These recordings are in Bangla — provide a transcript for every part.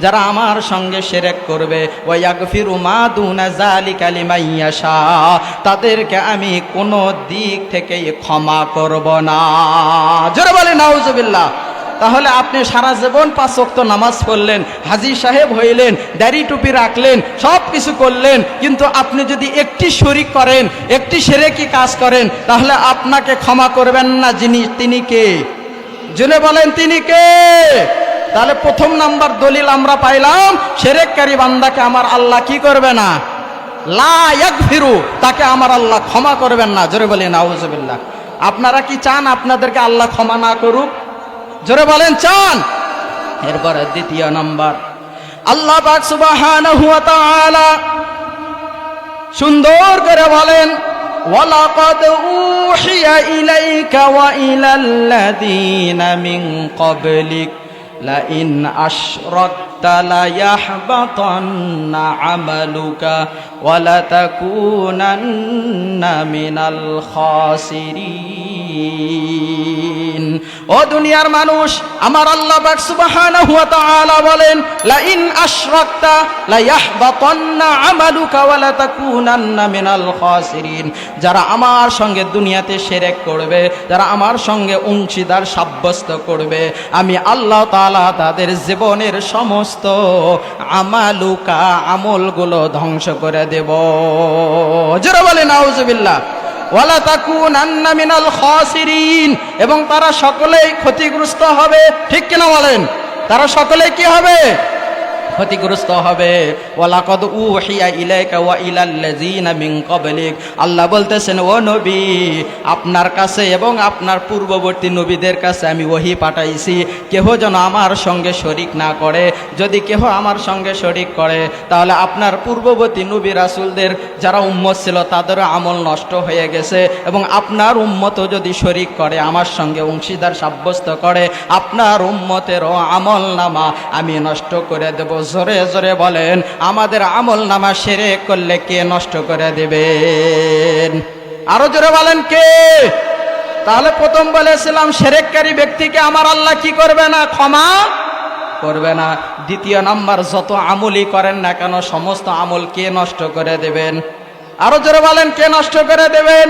যারা আমার সঙ্গে শিরক করবে তাদেরকে আমি কোনো দিক থেকেই ক্ষমা করব না। তাহলে আপনি সারা জীবন পাঁচ নামাজ পড়লেন, হাজি সাহেব হইলেন, দাড়ি টুপি রাখলেন, সব কিছু করলেন, কিন্তু আপনি যদি একটি শরিক করেন, একটি সেরেকি কাজ করেন, তাহলে আপনাকে ক্ষমা করবেন না যিনি তিনি কে? জুনে বলেন, তিনি কে? তাহলে প্রথম নাম্বার দলিল আমরা পাইলাম, সেরেককারী বান্দাকে আমার আল্লাহ কি করবে না? লায়াক তাকে আমার আল্লাহ ক্ষমা করবেন না। জোরে বলি নাউজুবিল্লাহ আপনারা কি চান আপনাদেরকে আল্লাহ ক্ষমা না করুক? জোরে বলেন, চান। এরপরে দ্বিতীয় নাম্বার। আল্লাহ পাক সুন্দর করে বলেন, ওয়ালাকাদ উহিয়া ইলাইকা ওয়া ইলাল্লাযীনা মিন ক্বাবলিক। লাইন আশরাকতা লায়াহবাতান্না আমালুকা ওয়া লাতাকুনান্না মিনাল ও দুনিয়ার মানুষ, আমার আল্লাহ পাক সুবহানাহু ওয়া তাআলা বলেন, লাইন আশরাকতা লায়াহবাতান্না আমালুকা ওয়া লাতাকুনান্না মিনাল খাসিরিন। যারা আমার সঙ্গে দুনিয়াতে শিরক করবে, যারা আমার সঙ্গে অংশীদার সাব্যস্ত করবে, আমি আল্লাহ তাআলা তাদের জীবনের সমস্ত আমালুকা আমলগুলো ধ্বংস করে দেব। জোরে বলে নাউজুবিল্লাহ ওয়ালা তাকুন আন্না মিনাল খসিরিন। এবং তারা সকলেই ক্ষতিগ্রস্ত হবে। ঠিক কিনা বলেন? তারা সকলেই কি হবে? ক্ষতিগ্রস্ত হবে। ওয়ালাকদ উহিয়া ইলাইকা ওয়া ইলাল্লাযিনা মিন ক্বাবলিক। আল্লাহ বলতেছেন, ও নবী, আপনার কাছে এবং আপনার পূর্ববর্তী নবীদের কাছে আমি ওহি পাঠাইছি। কেহ যেন আমার সঙ্গে শরিক না করে। যদি কেহ আমার সঙ্গে শরিক করে, তাহলে আপনার পূর্ববর্তী নবী রাসুলদের যারা উম্মত ছিল তাদেরও আমল নষ্ট হয়ে গেছে। এবং আপনার উম্মত যদি শরিক করে, আমার সঙ্গে অংশীদার সাব্যস্ত করে, আপনার উম্মতেরও আমল নামা আমি নষ্ট করে দেব। জোরে জোরে বলেন, আমাদের আমল নামা সেরে করলে কে নষ্ট করে দেবেন? আরও জোরে বলেন, কে? তাহলে প্রথম বলেছিলাম, সেরেককারী ব্যক্তিকে আমার আল্লাহ কি করবে না, ক্ষমা করবে না। দ্বিতীয় নাম্বার, যত আমলই করেন না কেন, সমস্ত আমল কে নষ্ট করে দেবেন? আরও জোরে বলেন, কে নষ্ট করে দেবেন?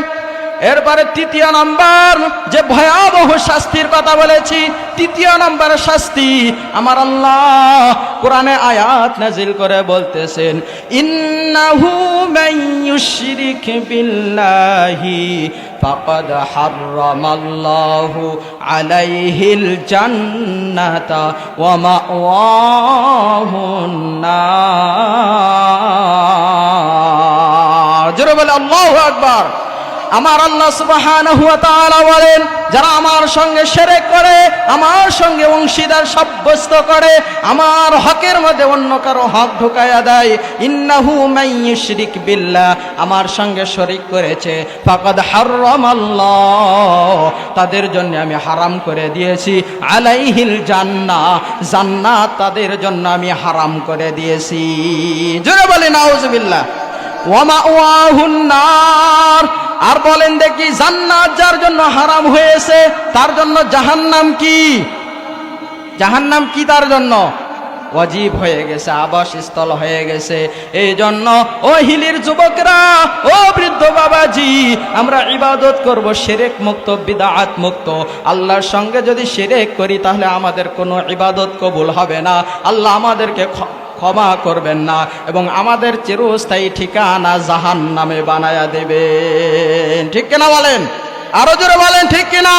এরপরে তৃতীয় নাম্বার, যে ভয়াবহ শাস্তির কথা বলেছি, তৃতীয় নাম্বার শাস্তি আমার আল্লাহ কোরআনে আয়াত নাজিল করে বলতেছেন, ইন্নাহু ইউশরিক বিল্লাহি ফাকাদ হাররামাল্লাহু আলাইহিল জান্নাতা ওয়া মাওয়াহুন নার। জোরে বলে, আল্লাহু আকবার। আমার আল্লাহ ওয়া তাআলা বলেন, যারা আমার সঙ্গে শিরক করে, আমার সঙ্গে অংশীদার সাব্যস্ত করে, আমার হকের মধ্যে অন্য কারও হক ঢুকায়া দেয়, ইন্নাহু ইউশরিক বিল্লাহ, আমার সঙ্গে শরিক করেছে, ফাকাদ হাররামাল্লাহ, তাদের জন্য আমি হারাম করে দিয়েছি, আলাইহিল জান্না জান্নাত তাদের জন্য আমি হারাম করে দিয়েছি। জোরে বলি নাউজুবিল্লাহ ওয়ামা ওয়াহুন নার আর বলেন দেখি, জান্নাত যার জন্য হারাম হয়েছে, তার জন্য জাহান্নাম কি? জাহান্নাম কি তার জন্য? অজীব হয়ে গেছে, আবাসস্থল হয়ে গেছে। এই জন্য ও হিলির যুবকরা, ও বৃদ্ধ বাবাজি, আমরা ইবাদত করব, সেরেক মুক্ত, বিদাত মুক্ত। আল্লাহর সঙ্গে যদি সেরেক করি, তাহলে আমাদের কোনো ইবাদত কবুল হবে না। আল্লাহ আমাদেরকে ক্ষমা করবেন না এবং আমাদের চিরস্থায়ী ঠিকানা জাহান নামে বানায়া দেবেন। ঠিক কিনা বলেন? আরও জোরে বলেন, ঠিক কিনা?